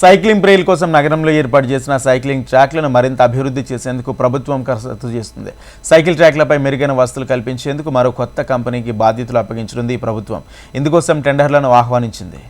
Cycling ప్రేయల్ కోసం నగరంలో ఏర్పాటు చేసిన సైక్లింగ్ ట్రాక్లను మరింత అభివృద్ధి చేసేందుకు ప్రభుత్వం కసరత్తు చేస్తుంది. సైకిల్ ట్రాక్లపై మెరుగైన వసతులు కల్పించేందుకు మరో కొత్త కంపెనీకి బాధ్యతలు అప్పగించనుంది ఈ ప్రభుత్వం. ఇందుకోసం టెండర్లను ఆహ్వానించింది.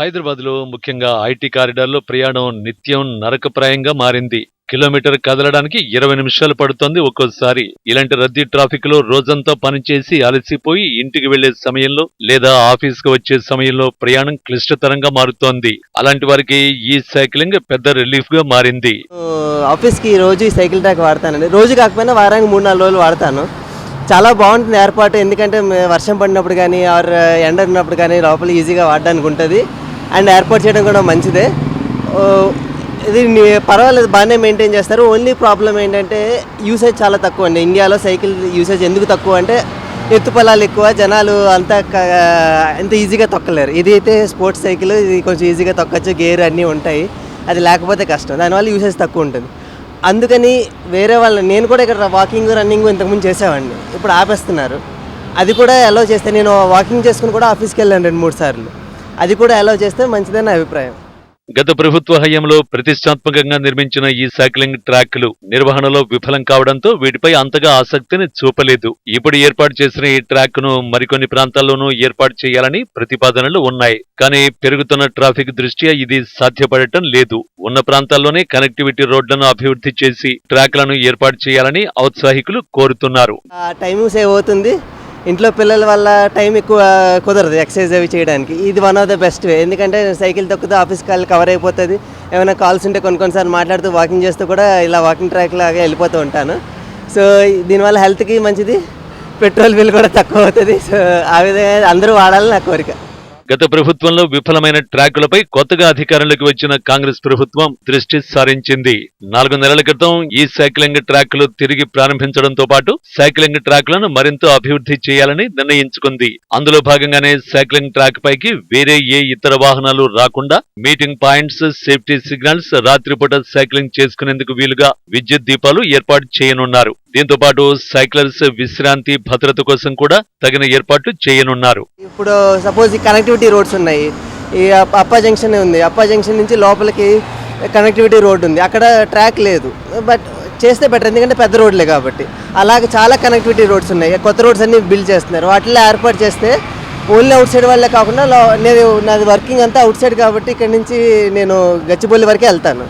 హైదరాబాద్లో ముఖ్యంగా ఐటీ కారిడార్లో ప్రయాణం నిత్యం నరకప్రాయంగా మారింది. కిలోమీటర్ కదలడానికి ఇరవై నిమిషాలు పడుతోంది ఒక్కోసారి. ఇలాంటి రద్దీ ట్రాఫిక్లో రోజంతా పనిచేసి అలసిపోయి ఇంటికి వెళ్ళే సమయంలో లేదా ఆఫీస్కు వచ్చే సమయంలో ప్రయాణం క్లిష్టతరంగా మారుతోంది. అలాంటి వారికి ఈ సైక్లింగ్ పెద్ద రిలీఫ్గా మారింది ఆఫీస్కి రోజు ఈ సైకిల్ ట్రాక్ వాడతానండి. రోజు కాకపోయినా వారానికి మూడు నాలుగు రోజులు వాడతాను. చాలా బాగుంటుంది ఏర్పాటు. ఎందుకంటే వర్షం పడినప్పుడు కానీ ఆర్ ఎండ ఉన్నప్పుడు కానీ లోపల ఈజీగా వాడడానికి ఉంటుంది అండ్ ఏర్పాటు చేయడం కూడా మంచిదే. ఇది పర్వాలేదు బాగానే మెయింటైన్ చేస్తారు. ఓన్లీ ప్రాబ్లం ఏంటంటే యూసేజ్ చాలా తక్కువ అండి. ఇండియాలో సైకిల్ యూసేజ్ ఎందుకు తక్కువ అంటే ఎత్తు పొలాలు ఎక్కువ జనాలు అంత ఎంత అంత ఈజీగా తొక్కలేరు. ఇది అయితే స్పోర్ట్స్ సైకిల్ ఇది కొంచెం ఈజీగా తొక్కచ్చు గేర్ అన్నీ ఉంటాయి. అది లేకపోతే కష్టం. దానివల్ల యూసేజ్ తక్కువ ఉంటుంది. అందుకని వేరే వాళ్ళ నేను కూడా ఇక్కడ వాకింగ్ రన్నింగ్ ఇంతకుముందు చేసేవాడిని. ఇప్పుడు ఆపేస్తున్నారు. అది కూడా అలౌ చేస్తే నేను వాకింగ్ చేసుకుని కూడా ఆఫీస్కి వెళ్ళాను రెండు మూడు సార్లు. అది కూడా అలౌ చేస్తే మంచిదని నా అభిప్రాయం. గత ప్రభుత్వ హయాంలో ప్రతిష్టాత్మకంగా నిర్మించిన ఈ సైక్లింగ్ ట్రాక్లు నిర్వహణలో విఫలం కావడంతో వీటిపై అంతగా ఆసక్తిని చూపలేదు. ఇప్పుడు ఏర్పాటు చేసిన ఈ ట్రాక్ను మరికొన్ని ప్రాంతాల్లోనూ ఏర్పాటు చేయాలని ప్రతిపాదనలు ఉన్నాయి. కానీ పెరుగుతున్న ట్రాఫిక్ దృష్ట్యా ఇది సాధ్యపడటం లేదు. ఉన్న ప్రాంతాల్లోనే కనెక్టివిటీ రోడ్లను అభివృద్ధి చేసి ట్రాక్లను ఏర్పాటు చేయాలని ఔత్సాహికులు కోరుతున్నారు. టైమింగ్ సేవ్ అవుతుంది ఇంట్లో పిల్లల వల్ల టైం ఎక్కువ కుదరదు ఎక్సర్సైజ్ అవి చేయడానికి. ఇది one of the best way ఎందుకంటే సైకిల్ తొక్కుతూ ఆఫీస్ కాల్ కవర్ అయిపోతుంది. ఏమైనా కాల్స్ ఉంటే కొన్ని కొన్నిసార్లు మాట్లాడుతూ వాకింగ్ చేస్తూ కూడా ఇలా వాకింగ్ ట్రాక్ లాగా వెళ్ళిపోతూ ఉంటాను. సో దీనివల్ల హెల్త్కి మంచిది. పెట్రోల్ బిల్ కూడా తక్కువ అవుతుంది. సో ఆ విధంగా అందరూ వాడాలని నా కోరిక. గత ప్రభుత్వంలో విఫలమైన ట్రాకులపై కొత్తగా అధికారంలోకి వచ్చిన కాంగ్రెస్ ప్రభుత్వం దృష్టి సారించింది. నాలుగు నెలల క్రితం ఈ సైక్లింగ్ ట్రాక్లు తిరిగి ప్రారంభించడంతో పాటు సైక్లింగ్ ట్రాక్లను మరింత అభివృద్ధి చేయాలని నిర్ణయించుకుంది. అందులో భాగంగానే సైక్లింగ్ ట్రాక్ పైకి వేరే ఏ ఇతర వాహనాలు రాకుండా మీటింగ్ పాయింట్స్ సేఫ్టీ సిగ్నల్స్ రాత్రిపూట సైక్లింగ్ చేసుకునేందుకు వీలుగా విద్యుత్ దీపాలు ఏర్పాటు చేయనున్నారు. దీంతో పాటు సైక్లర్స్ విశ్రాంతి భద్రత కోసం కూడా తగిన ఏర్పాట్లు చేయనున్నారు. ఇప్పుడు సపోజ్ కనెక్ట్ కనెక్టివిటీ రోడ్స్ ఉన్నాయి. ఈ అప్ప- జంక్షన్ ఉంది. అప్ప జంక్షన్ నుంచి లోపలికి కనెక్టివిటీ రోడ్ ఉంది. అక్కడ ట్రాక్ లేదు. బట్ చేస్తే బెటర్ ఎందుకంటే పెద్ద రోడ్లే కాబట్టి. అలాగే చాలా కనెక్టివిటీ రోడ్స్ ఉన్నాయి. కొత్త రోడ్స్ అన్ని బిల్డ్ చేస్తున్నారు. వాటిలో ఏర్పాటు చేస్తే ఓన్లీ అవుట్ సైడ్ వాళ్ళే కాకుండా నేను నాది వర్కింగ్ అంతా అవుట్ సైడ్ కాబట్టి ఇక్కడ నుంచి నేను గచ్చిబౌలి వరకే వెళ్తాను.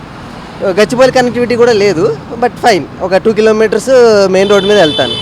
గచ్చిబౌలి కనెక్టివిటీ కూడా లేదు. బట్ ఫైన్ ఒక టూ కిలోమీటర్స్ మెయిన్ రోడ్ మీద వెళ్తాను.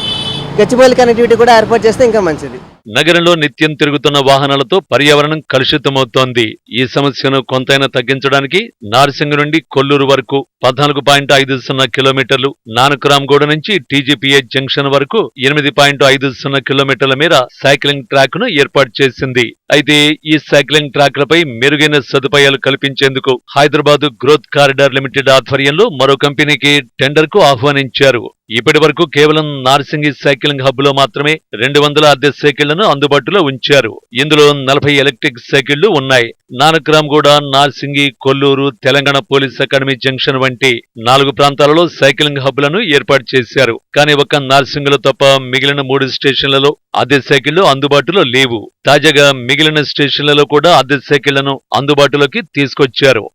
గచ్చిబౌలి కనెక్టివిటీ కూడా ఏర్పాటు చేస్తే ఇంకా మంచిది. నగరంలో నిత్యం తిరుగుతున్న వాహనాలతో పర్యావరణం కలుషితమవుతోంది. ఈ సమస్యను కొంతైనా తగ్గించడానికి నార్సింగ్ నుండి కొల్లూరు వరకు పద్నాలుగు పాయింట్ ఐదు సున్నా కిలోమీటర్లు నానక్రామ్గూడ నుంచి టీజీపీఏ జంక్షన్ వరకు ఎనిమిది పాయింట్ ఐదు సున్నా కిలోమీటర్ల మేర సైక్లింగ్ ట్రాక్ను ఏర్పాటు చేసింది. అయితే ఈ సైక్లింగ్ ట్రాక్లపై మెరుగైన సదుపాయాలు కల్పించేందుకు హైదరాబాద్ గ్రోత్ కారిడార్ లిమిటెడ్ ఆధ్వర్యంలో మరో కంపెనీకి టెండర్కు ఆహ్వానించారు. ఇప్పటి వరకు కేవలం నార్సింగి సైక్లింగ్ హబ్లో మాత్రమే రెండు వందల అద్దె సైకిళ్ళను అందుబాటులో ఉంచారు. ఇందులో నలభై ఎలక్ట్రిక్ సైకిళ్ళు ఉన్నాయి. Nanakramguda Narsingi Kollur Telangana police academy junction వంటి నాలుగు ప్రాంతాలలో సైక్లింగ్ హబ్లను ఏర్పాటు చేశారు. కానీ ఒక్క నార్సింగ్లో తప్ప మిగిలిన మూడు స్టేషన్లలో అద్దె సైకిళ్ళు అందుబాటులో లేవు. తాజాగా మిగిలిన స్టేషన్లలో కూడా అద్దె సైకిళ్ళను అందుబాటులోకి తీసుకొచ్చారు.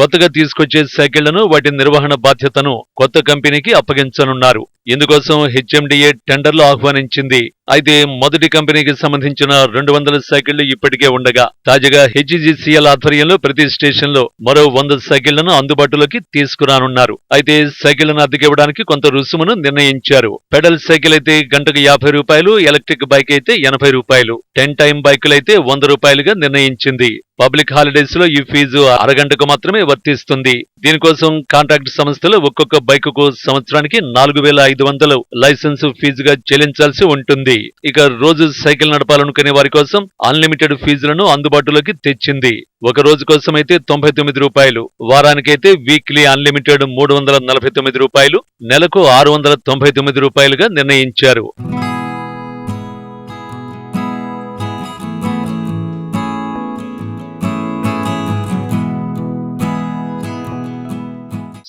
కొత్తగా తీసుకొచ్చే సైకిళ్ళను వాటి నిర్వహణ బాధ్యతను కొత్త కంపెనీకి అప్పగించనున్నారు. ఇందుకోసం హెచ్ఎండిఏ టెండర్లు ఆహ్వానించింది. అయితే మొదటి కంపెనీకి సంబంధించిన రెండు వందల సైకిళ్ళు ఇప్పటికే ఉండగా తాజాగా హెచ్జిసిఎల్ ఆధ్వర్యంలో ప్రతి స్టేషన్లో మరో వంద సైకిళ్ళను అందుబాటులోకి తీసుకురానున్నారు. అయితే సైకిళ్ళను అద్దెకివ్వడానికి కొంత రుసుమును నిర్ణయించారు. పెడల్ సైకిల్ అయితే గంటకు యాభై రూపాయలు ఎలక్ట్రిక్ బైక్ అయితే ఎనభై రూపాయలు. టెన్ టైం బైకులు అయితే వంద రూపాయలుగా నిర్ణయించింది. పబ్లిక్ హాలిడేస్లో ఈ ఫీజు అరగంటకు మాత్రమే వర్తిస్తుంది. దీనికోసం కాంట్రాక్ట్ సంస్థలు ఒక్కొక్క బైకుకు సంవత్సరానికి నాలుగు వేల ఐదు ఐదు వందలు లైసెన్స్ ఫీజుగా చెల్లించాల్సి ఉంటుంది. ఇక రోజు సైకిల్ నడపాలనుకునే వారి కోసం అన్లిమిటెడ్ ఫీజులను అందుబాటులోకి తెచ్చింది. ఒక రోజు కోసం అయితే తొంభై తొమ్మిది రూపాయలు. వారానికైతే వీక్లీ అన్లిమిటెడ్ మూడు వందల నలభై తొమ్మిది రూపాయలు. నెలకు ఆరు వందల తొంభై తొమ్మిది రూపాయలుగా నిర్ణయించారు.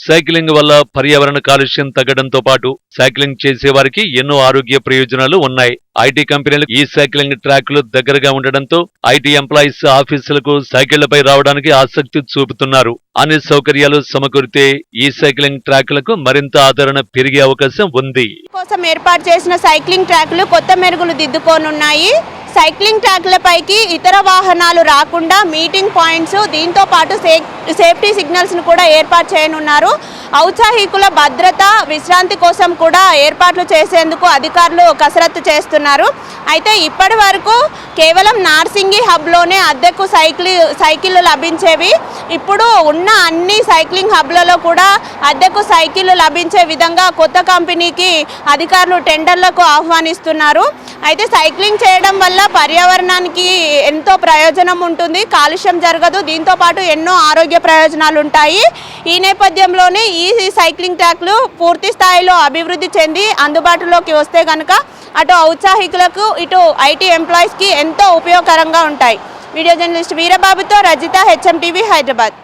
సైక్లింగ్ వల్ల పర్యావరణ కాలుష్యం తగ్గడంతో పాటు సైక్లింగ్ చేసేవారికి ఎన్నో ఆరోగ్య ప్రయోజనాలు ఉన్నాయి. ఐటీ కంపెనీలకు ఈ సైక్లింగ్ ట్రాక్లు దగ్గరగా ఉండడంతో ఐటీ ఎంప్లాయీస్ ఆఫీసులకు సైకిళ్ళపై రావడానికి ఆసక్తి చూపుతున్నారు. అన్ని సౌకర్యాలు సమకూరితే ఈ సైక్లింగ్ ట్రాక్లకు మరింత ఆదరణ పెరిగే అవకాశం ఉంది. కోసం ఏర్పాటు చేసిన సైక్లింగ్ ట్రాక్లు కొత్త మెరుగులు దిద్దుకోనున్నాయి. సైక్లింగ్ ట్రాక్లపైకి ఇతర వాహనాలు రాకుండా మీటింగ్ పాయింట్స్ దీంతో పాటు సే- సేఫ్టీ సిగ్నల్స్ను కూడా ఏర్పాటు చేయనున్నారు. ఔత్సాహికుల భద్రత విశ్రాంతి కోసం కూడా ఏర్పాట్లు చేసేందుకు అధికారులు కసరత్తు చేస్తున్నారు. అయితే ఇప్పటి వరకు కేవలం నార్సింగి హబ్లోనే అద్దెకు సైకిల్ సైకిళ్ళు లభించేవి ఇప్పుడు ఉన్న అన్ని సైక్లింగ్ హబ్లలో కూడా అద్దెకు సైకిళ్ళు లభించే విధంగా కొత్త కంపెనీకి అధికారులు టెండర్లకు ఆహ్వానిస్తున్నారు. అయితే సైక్లింగ్ చేయడం వల్ల పర్యావరణానికి ఎంతో ప్రయోజనం ఉంటుంది కాలుష్యం జరగదు. దీంతో పాటు ఎన్నో ఆరోగ్య ప్రయోజనాలు ఉంటాయి. ఈ నేపథ్యంలోనే ఈ సైక్లింగ్ ట్రాక్లు పూర్తి స్థాయిలో అభివృద్ధి చెంది అందుబాటులోకి వస్తే కనుక అటు ఔత్సాహికులకు ఇటు ఐటీ ఎంప్లాయీస్కి ఎంతో ఉపయోగకరంగా ఉంటాయి. Video journalist వీరబాబుతో Rajitha HM TV Hyderabad